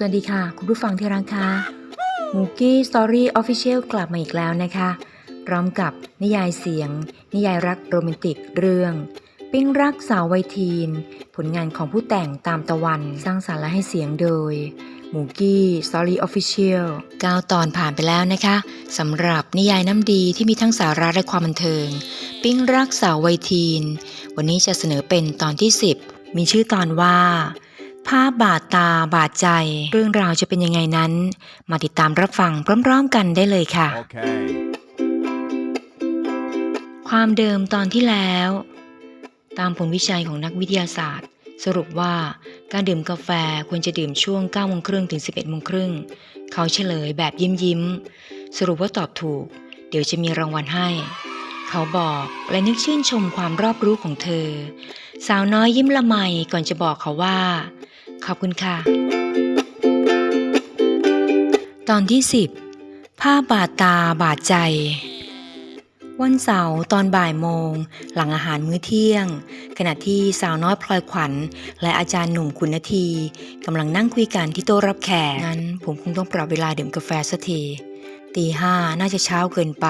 สวัสดีค่ะ คุณผู้ฟังที่รักค่ะมูกี้สตอรี่ออฟฟิเชียลกลับมาอีกแล้วนะคะ พร้อมกับนิยายเสียง นิยายรักโรแมนติกเรื่อง ปิ้งรักสาววัยทีน ผลงานของผู้แต่งตามตะวันสร้างสารรค์และให้เสียงโดยมูกี้สตอรี่ออฟฟิเชียล9ตอนผ่านไปแล้วนะคะสำหรับนิยายน้ำดีที่มีทั้งสาระและความบันเทิง ปิ้งรักสาววัยทีน วันนี้จะเสนอเป็นตอนที่ 10 มีชื่อตอนว่า ภาพบาดตาบาดใจ เรื่องราวจะเป็นยังไงนั้น มาติดตามรับฟังพร้อมๆกันได้เลยค่ะ Okay. ความเดิมตอนที่แล้ว ตามผลวิจัยของนักวิทยาศาสตร์ สรุปว่าการดื่มกาแฟควรจะดื่มช่วง9โมงครึ่งถึง 11โมงครึ่งเขาเฉลยแบบยิ้มยิ้มๆสรุปว่าตอบถูก เดี๋ยวจะมีรางวัลให้ เขาบอกและนึกชื่นชมความรอบรู้ของเธอ สาวน้อยยิ้มละไมก่อนจะบอกเขาว่า ขอบคุณค่ะ ตอนที่ 10ภาพบาดตาบาดใจ วันเสาร์ตอนบ่ายโมง หลังอาหารมื้อเที่ยง ขณะที่สาวน้อยพลอยขวัญ และอาจารย์หนุ่มคุณนาทีกำลังนั่งคุยกันที่โต๊ะรับแขกนั้นผมคงต้องปรับเวลาดื่มกาแฟสักทีตีห้าน่าจะเช้าเกินไป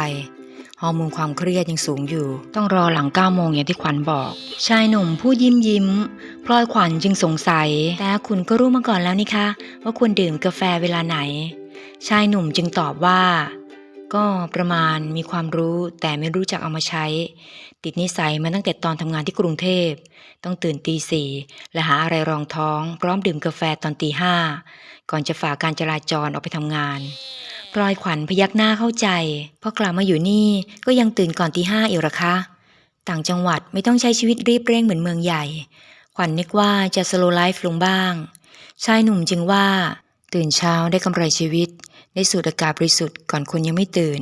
ฮอร์โมนความเครียดยังสูงอยู่ ต้องรอหลังเก้าโมงอย่างที่ขวัญบอก ชายหนุ่มพูดยิ้มยิ้มพลอยขวัญจึงสงสัย แต่คุณก็รู้มาก่อนแล้วนี่คะ ว่าควรดื่มกาแฟเวลาไหน ชายหนุ่มจึงตอบว่า ก็ประมาณมีความรู้แต่ไม่รู้จักเอามาใช้ ติดนิสัยมาตั้งแต่ตอนทำงานที่กรุงเทพ ต้องตื่นตีสี่และหาอะไรรองท้อง พร้อมดื่มกาแฟตอนตีห้า ก่อนจะฝ่าการจราจรออกไปทำงานพลอยขวัญพยักหน้าเข้าใจพอกลับมาอยู่นี่ก็ยังตื่นก่อนตีห้าอีกหรอคะ ต่างจังหวัดไม่ต้องใช้ชีวิตรีบเร่งเหมือนเมืองใหญ่ ขวัญนึกว่าจะสโลไลฟ์ลงบ้าง ชายหนุ่มจึงว่า ตื่นเช้าได้กำไรชีวิต ได้สูดอากาศบริสุทธิ์ก่อนคนยังไม่ตื่น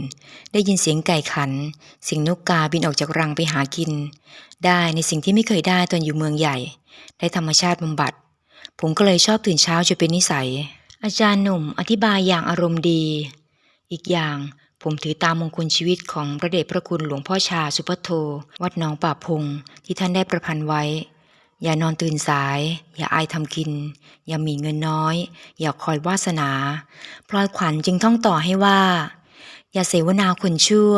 ได้ยินเสียงไก่ขัน เสียงนกกาบินออกจากรังไปหากิน ได้ในสิ่งที่ไม่เคยได้ตอนอยู่เมืองใหญ่ ได้ธรรมชาติบำบัดผมก็เลยชอบตื่นเช้าจนเป็นนิสัย อาจารย์หนุ่มอธิบายอย่างอารมณ์ดี อีกอย่างผมถือตามมงคลชีวิตของพระเดชพระคุณหลวงพ่อชาสุพโท วัดหนองป่าพงที่ท่านได้ประพันธ์ไว้ อย่านอนตื่นสาย อย่าอายทำกิน อย่ามีเงินน้อย อย่าคอยวาสนา พลอยขวัญจึงท่องต่อให้ว่า อย่าเสวนาคนชั่ว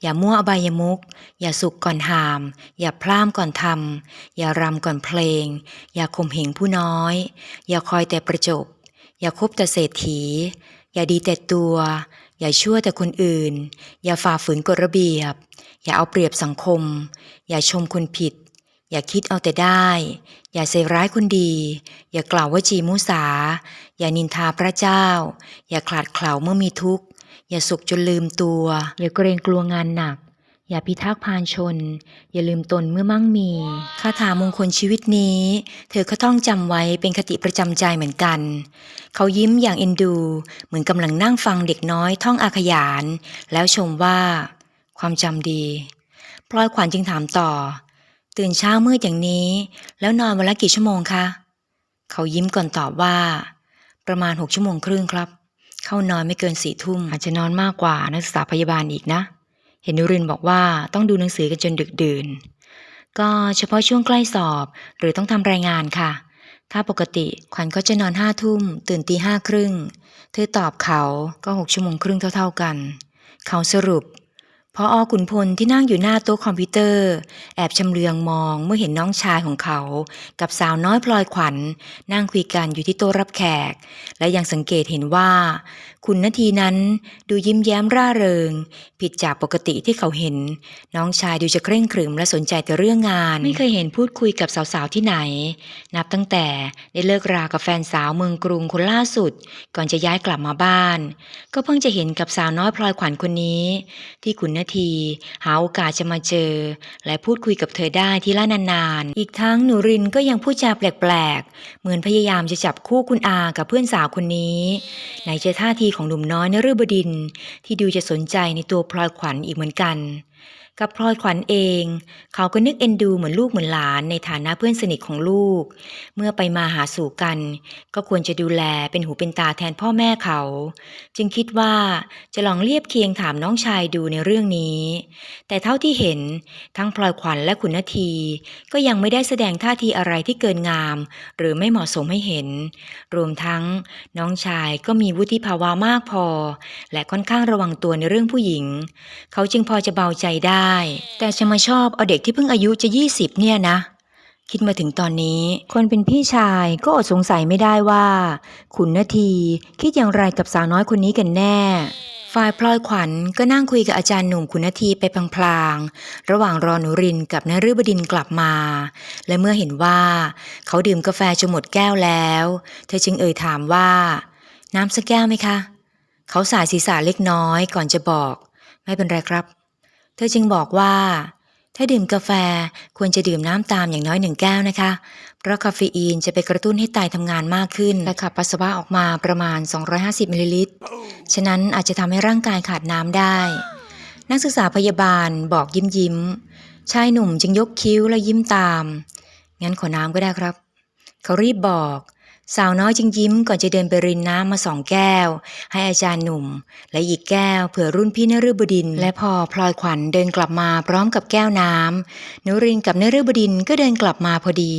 อย่ามั่วอบายมุก อย่าสุกก่อนหาม อย่าพร่ามก่อนทำอย่ารำก่อนเพลง อย่าข่มเหงผู้น้อย อย่าคอยแต่ประจบ อย่าคบแต่เศรษฐี อย่าดีแต่ตัว อย่าชั่วแต่คนอื่น อย่าฝ่าฝืนกฎระเบียบ อย่าเอาเปรียบสังคม อย่าชมคนผิด อย่าคิดเอาแต่ได้ อย่าใส่ร้ายคนดี อย่ากล่าวว่าจีมุสา อย่านินทาพระเจ้า อย่าขลาดเขลาเมื่อมีทุกข์ อย่าสุขจนลืมตัว อย่าเกรงกลัวงานหนัก อย่าพิทักษ์พานชน อย่าลืมตนเมื่อมั่งมีคาถามงคลชีวิตนี้ เธอก็ต้องจำไว้เป็นคติประจำใจเหมือนกัน เขายิ้มอย่างเอ็นดู เหมือนกำลังนั่งฟังเด็กน้อยท่องอาขยาน แล้วชมว่า ความจำดีพลอยขวัญจึงถามต่อ ตื่นเช้ามืดอย่างนี้ แล้วนอนวันละกี่ชั่วโมงคะเขายิ้มก่อนตอบว่า ประมาณหกชั่วโมงครึ่งครับ เข้านอนไม่เกินสี่ทุ่มอาจจะนอนมากกว่านักศึกษาพยาบาลอีกนะ เห็นนุรินบอกว่าต้องดูหนังสือกันจนดึกดื่น ก็เฉพาะช่วงใกล้สอบหรือต้องทำรายงานค่ะ ถ้าปกติขวัญก็จะนอนห้าทุ่ม ตื่นตีห้าครึ่ง เธอตอบเขาก็หกชั่วโมงครึ่งเท่า ๆกัน เขาสรุป พออขุนพลที่นั่งอยู่หน้าโต๊ะคอมพิวเตอร์ แอบชำเลืองมองเมื่อเห็นน้องชายของเขา กับสาวน้อยพลอยขวัญนั่งคุยกันอยู่ที่โต๊ะรับแขก และยังสังเกตเห็นว่า คุณนาทีนั้นดูยิ้มแย้มร่าเริง ผิดจากปกติที่เขาเห็น น้องชายดูจะเคร่งขรึมและสนใจแต่เรื่องงาน ไม่เคยเห็นพูดคุยกับสาวๆที่ไหน นับตั้งแต่ได้เลิกรากับแฟนสาวเมืองกรุงคนล่าสุด ก่อนจะย้ายกลับมาบ้าน ก็เพิ่งจะเห็นกับสาวน้อยพลอยขวัญคนนี้ ที่คุณนาที หาโอกาสจะมาเจอ และพูดคุยกับเธอได้ที่ละนานๆ อีกทั้งหนูรินก็ยังพูดจาแปลกๆ เหมือนพยายามจะจับคู่คุณอากับเพื่อนสาวคนนี้ไหนจะท่าทีของหนุ่มน้อยนฤบดิน ที่ดูจะสนใจในตัวพลอยขวัญอีกเหมือนกัน กับพลอยขวัญเอง เขาก็นึกเอ็นดูเหมือนลูกเหมือนหลานในฐานะเพื่อนสนิทของลูก เมื่อไปมาหาสู่กัน ก็ควรจะดูแลเป็นหูเป็นตาแทนพ่อแม่เขา จึงคิดว่าจะลองเรียบเคียงถามน้องชายดูในเรื่องนี้ แต่เท่าที่เห็นทั้งพลอยขวัญและขุนนาที ก็ยังไม่ได้แสดงท่าทีอะไรที่เกินงาม หรือไม่เหมาะสมให้เห็น รวมทั้งน้องชายก็มีวุฒิภาวะมากพอ และค่อนข้างระวังตัวในเรื่องผู้หญิง เขาจึงพอจะเบาใจได้แต่จะมาชอบเอาเด็กที่เพิ่งอายุจะ 20 เนี่ยนะ คิดมาถึงตอนนี้ คนเป็นพี่ชายก็อดสงสัยไม่ได้ว่าขุนนาทีคิดอย่างไรกับสาวน้อยคนนี้กันแน่ฝ่ายพลอยขวัญก็นั่งคุยกับอาจารย์หนุ่มขุนนาทีไปพลางๆ ระหว่างรอหนูรินกับนฤบดินกลับมา และเมื่อเห็นว่าเขาดื่มกาแฟจนหมดแก้วแล้ว เธอจึงเอ่ยถามว่า น้ำสักแก้วไหมคะ เขาสายศีรษะเล็กน้อยก่อนจะบอก ไม่เป็นไรครับ เธอจึงบอกว่า ถ้าดื่มกาแฟควรจะดื่มน้ำตามอย่างน้อยหนึ่งแก้วนะคะ เพราะคาเฟอีนจะไปกระตุ้นให้ไตทำงานมากขึ้น และขับปัสสาวะออกมาประมาณ 250มิลลิลิตร ฉะนั้นอาจจะทำให้ร่างกายขาดน้ำได้ นักศึกษาพยาบาลบอกยิ้มยิ้มๆชายหนุ่มจึงยกคิ้วและยิ้มตาม งั้นขอน้ำก็ได้ครับ เขารีบบอก สาวน้อยจึงยิ้มก่อนจะเดินไปรินน้ำมาสองแก้ว ให้อาจารย์หนุ่ม และอีกแก้วเผื่อรุ่นพี่นฤบดิน และพอพลอยขวัญเดินกลับมาพร้อมกับแก้วน้ำนุรินกับนฤบดินก็เดินกลับมาพอดี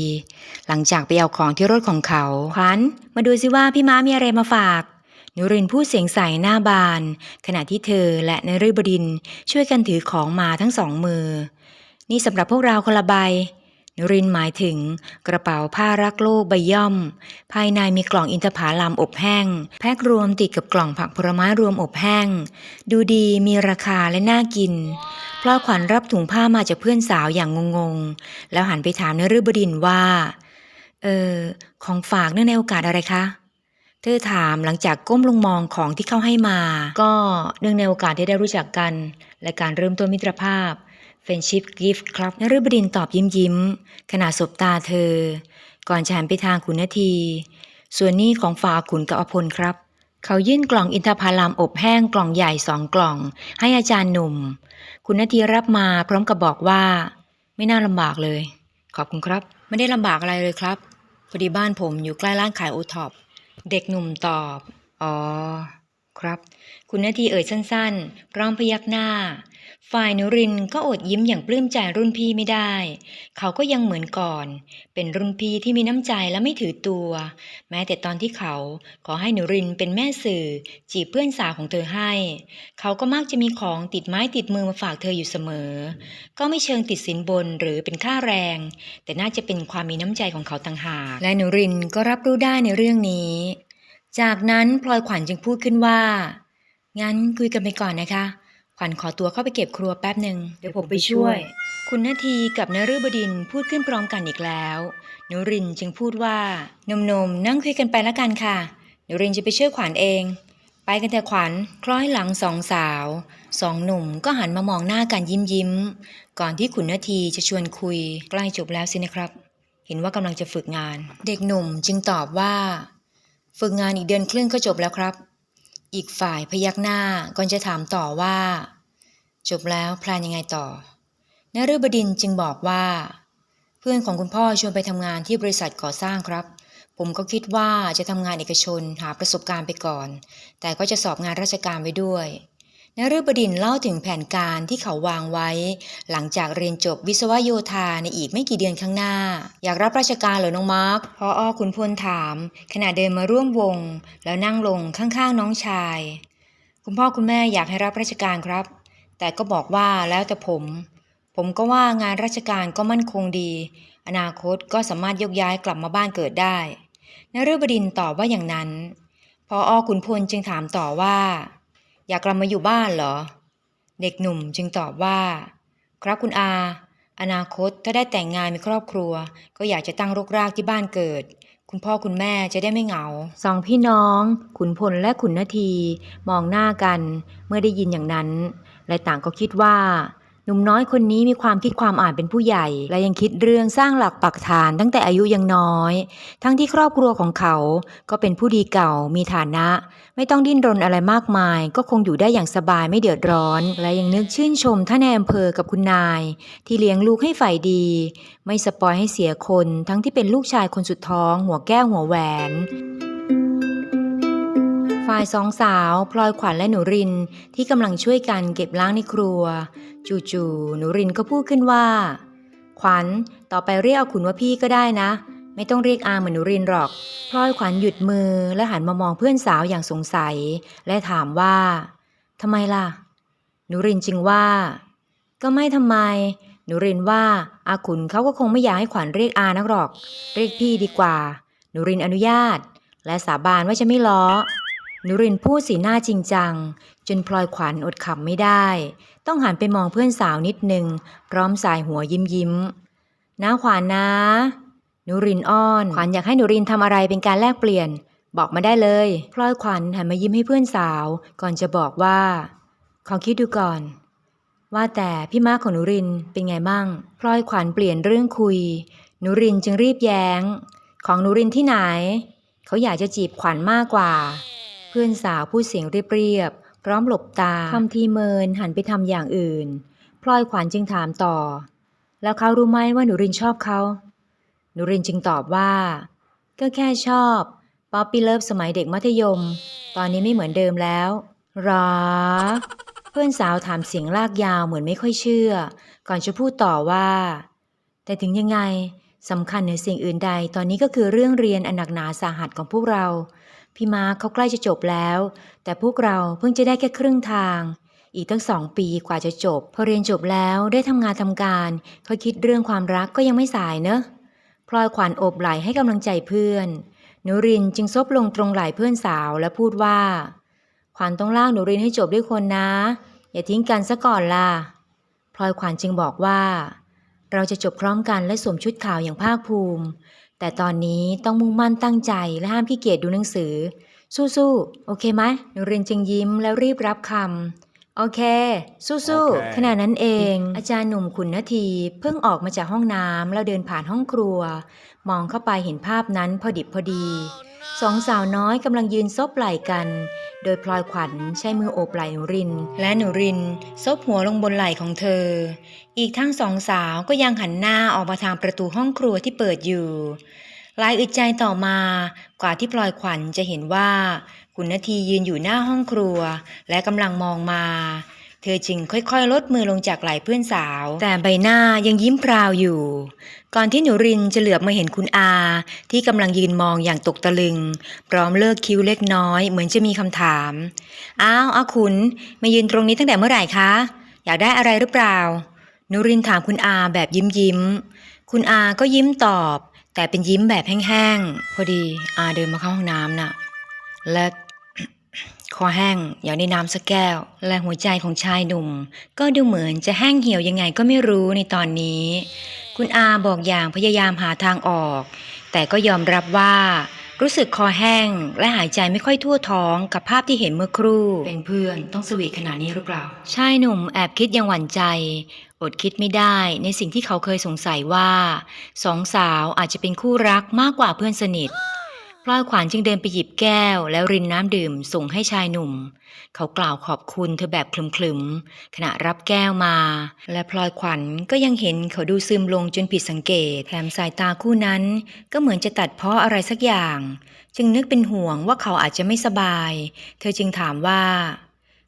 หลังจากไปเอาของที่รถของเขาขวัญมาดูสิว่าพี่ม้ามีอะไรมาฝากนุรินพูดเสียงใสหน้าบาน ขณะที่เธอและนฤบดินช่วยกันถือของมาทั้งสองมือ นี่สำหรับพวกเราคนละใบ รินหมายถึง กระเป๋าผ้ารักโลกใบย่อม ภายในมีกล่องอินทผลัมอบแห้ง แพ็ครวมติดกับกล่องผักผลไม้รวมอบแห้ง ดูดีมีราคาและน่ากินพลอยขวัญรับถุงผ้ามาจากเพื่อนสาวอย่างงงๆ แล้วหันไปถามนฤบดินทร์ว่า เออ ของฝากเนื่องในโอกาสอะไรคะ เธอถามหลังจากก้มลงมองของที่เขาให้มา ก็เนื่องในโอกาสที่ได้รู้จักกัน และการเริ่มต้นมิตรภาพ Friendship Gift ครับนฤบดินตอบยิ้มยิ้ม ขณะสบตาเธอ ก่อนจะหันไปทางขุนนาที ส่วนนี้ของฝาขุนกับอภพลครับ เขายื่นกล่องอินทผลัมอบแห้งกล่องใหญ่สองกล่อง ให้อาจารย์หนุ่ม คุณนาทีรับมาพร้อมกับบอกว่า ไม่น่าลำบากเลย ขอบคุณครับ ไม่ได้ลำบากอะไรเลยครับพอดีบ้านผมอยู่ใกล้ร้านขายโอท็อปเด็กหนุ่มตอบ อ๋อ ครับ คุณนาทีเอ่ยสั้นๆ พร้อมพยักหน้า ฝ่ายนุรินก็อดยิ้มอย่างปลื้มใจรุ่นพี่ไม่ได้ เขาก็ยังเหมือนก่อน เป็นรุ่นพี่ที่มีน้ำใจและไม่ถือตัว แม้แต่ตอนที่เขาขอให้นุรินเป็นแม่สื่อ จีบเพื่อนสาวของเธอให้ เขาก็มักจะมีของติดไม้ติดมือมาฝากเธออยู่เสมอ ก็ไม่เชิงติดสินบนหรือเป็นค่าแรง แต่น่าจะเป็นความมีน้ำใจของเขาต่างหาก และนุรินก็รับรู้ได้ในเรื่องนี้ จากนั้นพลอยขวัญจึงพูดขึ้นว่า งั้นคุยกันไปก่อนนะคะ ขวัญขอตัวเข้าไปเก็บครัวแป๊บหนึ่งเดี๋ยวผมไปช่วย คุณนาทีกับนฤบดินทร์พูดขึ้นพร้อมกันอีกแล้วนุรินทร์จึงพูดว่าหนุ่มๆนั่งคุยกันไปแล้วกันค่ะนุรินทร์จะไปช่วยขวัญเอง ไปกันเถอะขวัญคล้อยหลังสองสาวสองหนุ่มก็หันมามองหน้ากันยิ้มยิ้มๆก่อนที่ขุนนาทีจะชวนคุยใกล้จบแล้วสินะครับ เห็นว่ากำลังจะฝึกงาน เด็กหนุ่มจึงตอบว่า ฝึกงานอีกเดือนครึ่งก็จบแล้วครับ อีกฝ่ายพยักหน้าก่อนจะถามต่อว่า จบแล้วแพลนยังไงต่อนฤบดินจึงบอกว่า เพื่อนของคุณพ่อชวนไปทำงานที่บริษัทก่อสร้างครับ ผมก็คิดว่าจะทำงานเอกชนหาประสบการณ์ไปก่อน แต่ก็จะสอบงานราชการไว้ด้วย นฤบดินเล่าถึงแผนการที่เขาวางไว้ หลังจากเรียนจบวิศวโยธาในอีกไม่กี่เดือนข้างหน้า อยากรับราชการเหรอน้องมาร์คพออขุนพลถาม ขณะเดินมาร่วมวง แล้วนั่งลงข้างๆน้องชาย คุณพ่อคุณแม่อยากให้รับราชการครับ แต่ก็บอกว่าแล้วแต่ผม ผมก็ว่างานราชการก็มั่นคงดี อนาคตก็สามารถยกย้ายกลับมาบ้านเกิดได้นฤบดินตอบว่าอย่างนั้นพออขุนพลจึงถามต่อว่า อยากกลับมาอยู่บ้านเหรอ เด็กหนุ่มจึงตอบว่า ครับคุณอา อนาคตถ้าได้แต่งงานมีครอบครัว ก็อยากจะตั้งรกรากที่บ้านเกิด คุณพ่อคุณแม่จะได้ไม่เหงา สองพี่น้อง ขุนพลและขุนนาที มองหน้ากันเมื่อได้ยินอย่างนั้น และต่างก็คิดว่า หนุ่มน้อยคนนี้มีความคิดความอ่านเป็นผู้ใหญ่ และยังคิดเรื่องสร้างหลักปักฐานตั้งแต่อายุยังน้อย ทั้งที่ครอบครัวของเขาก็เป็นผู้ดีเก่ามีฐานะ ไม่ต้องดิ้นรนอะไรมากมาย ก็คงอยู่ได้อย่างสบายไม่เดือดร้อน และยังนึกชื่นชมท่านในอำเภอกับคุณนาย ที่เลี้ยงลูกให้ฝ่ายดี ไม่สปอยให้เสียคน ทั้งที่เป็นลูกชายคนสุดท้อง หัวแก้วหัวแหวน ฝ่ายสองสาวพลอยขวัญและหนูรินที่กำลังช่วยกันเก็บล้างในครัว จู่ๆหนูรินก็พูดขึ้นว่า ขวัญต่อไปเรียกเอาขุนว่าพี่ก็ได้นะ ไม่ต้องเรียกอาเหมือนหนูรินหรอกพลอยขวัญหยุดมือและหันมามองเพื่อนสาวอย่างสงสัย และถามว่าทำไมล่ะ หนูรินจึงว่า ก็ไม่ทำไม หนูรินว่าอาขุนเขาก็คงไม่อยากให้ขวัญเรียกอานักหรอก เรียกพี่ดีกว่า หนูรินอนุญาต และสาบานว่าจะไม่ล้อ นูรินพูดสีหน้าจริงจัง จนพลอยขวัญอดขำไม่ได้ ต้องหันไปมองเพื่อนสาวนิดหนึ่งพร้อมสายหัวยิ้มยิ้มนะขวัญนะนูรินอ้อน ขวัญอยากให้นูรินทำอะไรเป็นการแลกเปลี่ยน บอกมาได้เลย พลอยขวัญหันมายิ้มให้เพื่อนสาว ก่อนจะบอกว่า ขอคิดดูก่อน ว่าแต่พี่ม้าของนูรินเป็นไงมั่งพลอยขวัญเปลี่ยนเรื่องคุยนูรินจึงรีบแย้ง ของนูรินที่ไหน เขาอยากจะจีบขวัญมากกว่า เพื่อนสาวพูดเสียงเรียบๆพร้อมหลบตาทำทีเมินหันไปทำอย่างอื่น พลอยขวัญจึงถามต่อ แล้วเขารู้ไหมว่าหนูรินชอบเขาหนูรินจึงตอบว่า ก็แค่ชอบป๊อปปี้เลิฟสมัยเด็กมัธยม ตอนนี้ไม่เหมือนเดิมแล้วหรอ เพื่อนสาวถามเสียงลากยาวเหมือนไม่ค่อยเชื่อ ก่อนจะพูดต่อว่า แต่ถึงยังไงสำคัญเหนือสิ่งอื่นใด ตอนนี้ก็คือเรื่องเรียนอันหนักหนาสาหัสของพวกเรา พี่มาร์คเขาใกล้จะจบแล้ว แต่พวกเราเพิ่งจะได้แค่ครึ่งทาง อีกตั้งสองปีกว่าจะจบ พอเรียนจบแล้วได้ทำงานทำการค่อยคิดเรื่องความรักก็ยังไม่สายเนอะพลอยขวัญโอบไหลให้กำลังใจเพื่อนหนูรินจึงซบลงตรงไหล่เพื่อนสาวและพูดว่า ขวัญต้องลากหนูรินให้จบด้วยคนนะ อย่าทิ้งกันซะก่อนล่ะพลอยขวัญจึงบอกว่า เราจะจบพร้อมกันและสวมชุดขาวอย่างภาคภูมิ แต่ตอนนี้ต้องมุ่งมั่นตั้งใจและห้ามขี้เกียจดูหนังสือ สู้ๆ โอเคไหมหนูเรียนจึงยิ้มแล้วรีบรับคำโอเค สู้โอเค ๆ ขณะนั้นเอง อาจารย์หนุ่มขุนนาที เพิ่งออกมาจากห้องน้ำแล้วเดินผ่านห้องครัว มองเข้าไปเห็นภาพนั้นพอดิบพอดี สองสาวน้อยกำลังยืนซบไหล่กัน โดยพลอยขวัญใช้มือโอบไหล่หนูริน และหนูรินซบหัวลงบนไหล่ของเธอ อีกทั้งสองสาวก็ยังหันหน้าออกมาทางประตูห้องครัวที่เปิดอยู่หลายอึดใจต่อมากว่าที่พลอยขวัญจะเห็นว่า คุณนาทียืนอยู่หน้าห้องครัว และกำลังมองมา เธอจึงค่อยๆ ลดมือลงจากไหล่เพื่อนสาว แต่ใบหน้ายังยิ้มพราวอยู่ ก่อนที่หนูรินจะเหลือบมาเห็นคุณอา ที่กำลังยืนมองอย่างตกตะลึง พร้อมเลิกคิ้วเล็กน้อย เหมือนจะมีคำถาม อ้าวอาขุนมายืนตรงนี้ตั้งแต่เมื่อไหร่คะ อยากได้อะไรหรือเปล่า หนูรินถามคุณอาแบบยิ้มยิ้ม คุณอาก็ยิ้มตอบ แต่เป็นยิ้มแบบแห้งๆ พอดีอาเดินมาเข้าห้องน้ำน่ะและ อแห้งอยากได้น้ำสักแก้ว และหัวใจของชายหนุ่ม ก็ดูเหมือนจะแห้งเหี่ยวยังไงก็ไม่รู้ในตอนนี้ คุณอาบอกอย่างพยายามหาทางออก แต่ก็ยอมรับว่า รู้สึกคอแห้งและหายใจไม่ค่อยทั่วท้องกับภาพที่เห็นเมื่อครู่ เป็นเพื่อนต้องสวีทขนาดนี้หรือเปล่า ชายหนุ่มแอบคิดยังหวั่นใจ อดคิดไม่ได้ในสิ่งที่เขาเคยสงสัยว่าสองสาวอาจจะเป็นคู่รักมากกว่าเพื่อนสนิท พลอยขวัญจึงเดินไปหยิบแก้ว แล้วรินน้ำดื่มส่งให้ชายหนุ่ม เขากล่าวขอบคุณเธอแบบคลึมๆขณะรับแก้วมา และพลอยขวัญก็ยังเห็นเขาดูซึมลงจนผิดสังเกตแถมสายตาคู่นั้น ก็เหมือนจะตัดเพ้ออะไรสักอย่าง จึงนึกเป็นห่วงว่าเขาอาจจะไม่สบาย เธอจึงถามว่า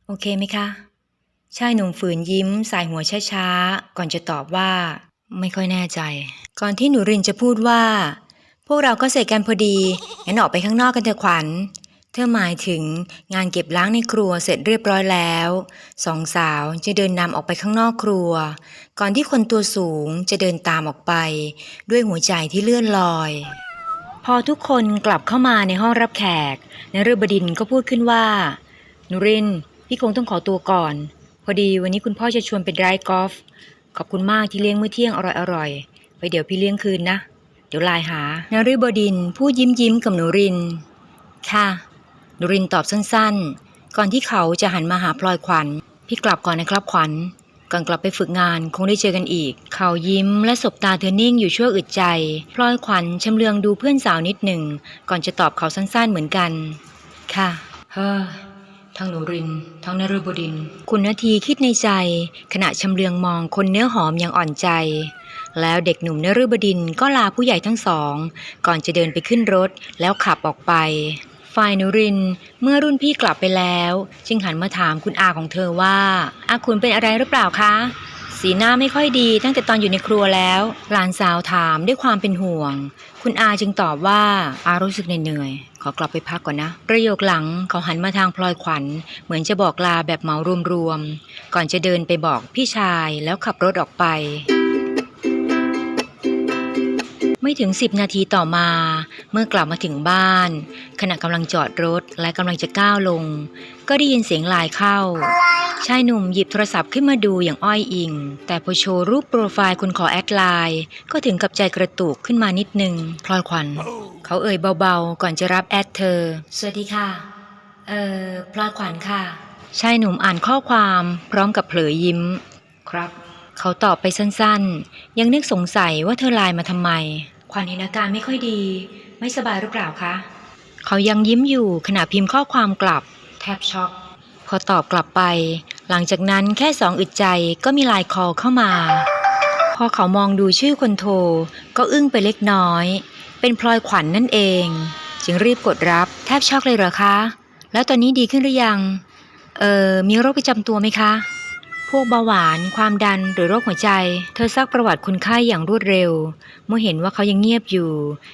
โอเคไหมคะชายหนุ่มฝืนยิ้มสายหัวช้าๆก่อนจะตอบว่า ไม่ค่อยแน่ใจ ก่อนที่หนูรินจะพูดว่า วกเราก็เสร็จกันพอดี งั้นออกไปข้างนอกกันเถอะขวัญ เธอหมายถึงงานเก็บล้างในครัวเสร็จเรียบร้อยแล้ว สองสาวจะเดินนำออกไปข้างนอกครัว ก่อนที่คนตัวสูงจะเดินตามออกไป ด้วยหัวใจที่เลื่อนลอย พอทุกคนกลับเข้ามาในห้องรับแขกนฤบดินก็พูดขึ้นว่านุรินพี่คงต้องขอตัวก่อน พอดีวันนี้คุณพ่อจะชวนไปไดรฟ์กอล์ฟขอบคุณมากที่เลี้ยงมื้อเที่ยงอร่อยๆไปเดี๋ยวพี่เลี้ยงคืนนะ เดี๋ยวไลน์หานฤบดินทร์พูดยิ้มยิ้มกับหนูริน ค่ะหนูรินตอบสั้นๆ ก่อนที่เขาจะหันมาหาพลอยขวัญ พี่กลับก่อนนะครับขวัญ ก่อนกลับไปฝึกงานคงได้เจอกันอีก เขายิ้มและสบตาเธอนิ่งอยู่ชั่วอึดใจ พลอยขวัญชำเลืองดูเพื่อนสาวนิดหนึ่ง ก่อนจะตอบเขาสั้นๆเหมือนกัน ค่ะ เฮ้อทั้งหนูริน ทั้งนฤบดิน คุณนาทีคิดในใจ ขณะชำเลืองมองคนเนื้อหอมอย่างอ่อนใจ แล้วเด็กหนุ่มนฤบดินก็ลาผู้ใหญ่ทั้งสอง ก่อนจะเดินไปขึ้นรถแล้วขับออกไป ฝ่ายนุรินเมื่อรุ่นพี่กลับไปแล้ว จึงหันมาถามคุณอาของเธอว่าอาคุณเป็นอะไรหรือเปล่าคะ สีหน้าไม่ค่อยดีตั้งแต่ตอนอยู่ในครัวแล้ว หลานสาวถามด้วยความเป็นห่วง คุณอาจึงตอบว่าอารู้สึกเหนื่อยๆขอกลับไปพักก่อนนะ ประโยคหลังเขาหันมาทางพลอยขวัญ เหมือนจะบอกลาแบบเหมารวมๆ ก่อนจะเดินไปบอกพี่ชายแล้วขับรถออกไป ไม่ถึง10นาทีต่อมา เมื่อกลับมาถึงบ้าน ขณะกำลังจอดรถและกำลังจะก้าวลง ก็ได้ยินเสียงไลน์เข้า ชายหนุ่มหยิบโทรศัพท์ขึ้นมาดูอย่างอ้อยอิง แต่พอโชว์รูปโปรไฟล์คนขอแอดไลน์ก็ถึงกับใจกระตุกขึ้นมานิดนึงพลอยขวัญเขาเอ่ยเบาๆ ก่อนจะรับแอดเธอ สวัสดีค่ะ เอ่อพลอยขวัญค่ะชายหนุ่มอ่านข้อความพร้อมกับเผลอยิ้ม ครับ เขาตอบไปสั้นๆ ยังนึกสงสัยว่าเธอไลน์มาทำไม ขวัญเห็นอาการไม่ค่อยดี ไม่สบายหรือเปล่าคะ เขายังยิ้มอยู่ขณะพิมพ์ข้อความกลับ แทบช็อกพอตอบกลับไป หลังจากนั้นแค่สองอึดใจก็มีลน์คอเข้ามา พอเขามองดูชื่อคนโทร ก็อึ้งไปเล็กน้อย เป็นพลอยขวัญนนั่นเอง จึงรีบกดรับแทบช็อกเลยเหรอคะ แล้วตอนนี้ดีขึ้นหรือยัง เอ่อมีโรคประจำตัวไหมคะ พวกเบาหวาน ความดันหรือโรคหัวใจ เธอซักประวัติคนไข้อย่างรวดเร็ว เมื่อเห็นว่าเขายังเงียบอยู่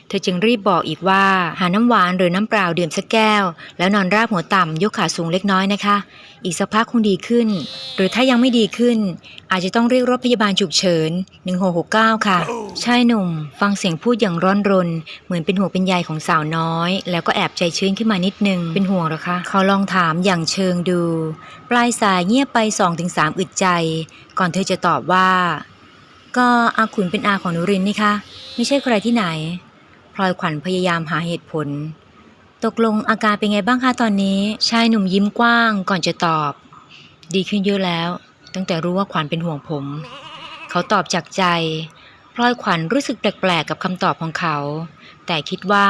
เธอจึงรีบบอกอีกว่า หาน้ำหวานหรือน้ำเปล่าดื่มสักแก้ว แล้วนอนราบหัวต่ำยกขาสูงเล็กน้อยนะคะ อีกสักพักคงดีขึ้น หรือถ้ายังไม่ดีขึ้น อาจจะต้องเรียกรถพยาบาลฉุกเฉิน 1669 ค่ะ ชายหนุ่ม ฟังเสียงพูดอย่างร้อนรน เหมือนเป็นห่วงเป็นใยของสาวน้อย แล้วก็แอบใจชื้นขึ้นมานิดนึงเป็นห่วงหรอคะเขาลองถามอย่างเชิงดูปลายสายเงียบไป2-3อึดใจ ก่อนเธอจะตอบว่า ก็อาขุนเป็นอาของนุรินนี่คะไม่ใช่ใครที่ไหน พลอยขวัญพยายามหาเหตุผล ตกลงอาการเป็นไงบ้างคะตอนนี้ ชายหนุ่มยิ้มกว้างก่อนจะตอบ ดีขึ้นเยอะแล้ว ตั้งแต่รู้ว่าขวัญเป็นห่วงผม เขาตอบจากใจ พลอยขวัญรู้สึกแปลกๆกับคำตอบของเขา แต่คิดว่า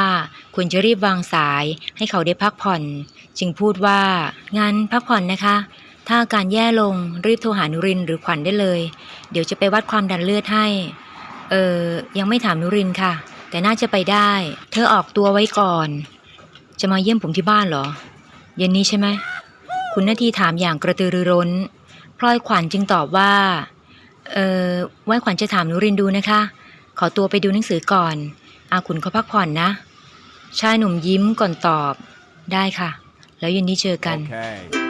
ควรจะรีบวางสายให้เขาได้พักผ่อน จึงพูดว่า งั้นพักผ่อนนะคะ ถ้าอาการแย่ลงรีบโทรหานุรินหรือขวัญได้เลย เดี๋ยวจะไปวัดความดันเลือดให้ เออ ยังไม่ถามนุรินค่ะ แต่น่าจะไปได้ เธอออกตัวไว้ก่อน จะมาเยี่ยมผมที่บ้านเหรอ เย็นนี้ใช่ไหม คุณนาทีถามอย่างกระตือรือร้น พลอยขวัญจึงตอบว่า เออว่าขวัญจะถามนุรินดูนะคะ ขอตัวไปดูหนังสือก่อน อาขุนเขาพักผ่อนนะ ชายหนุ่มยิ้มก่อนตอบ ได้ค่ะ แล้วเย็นนี้เจอกัน Okay.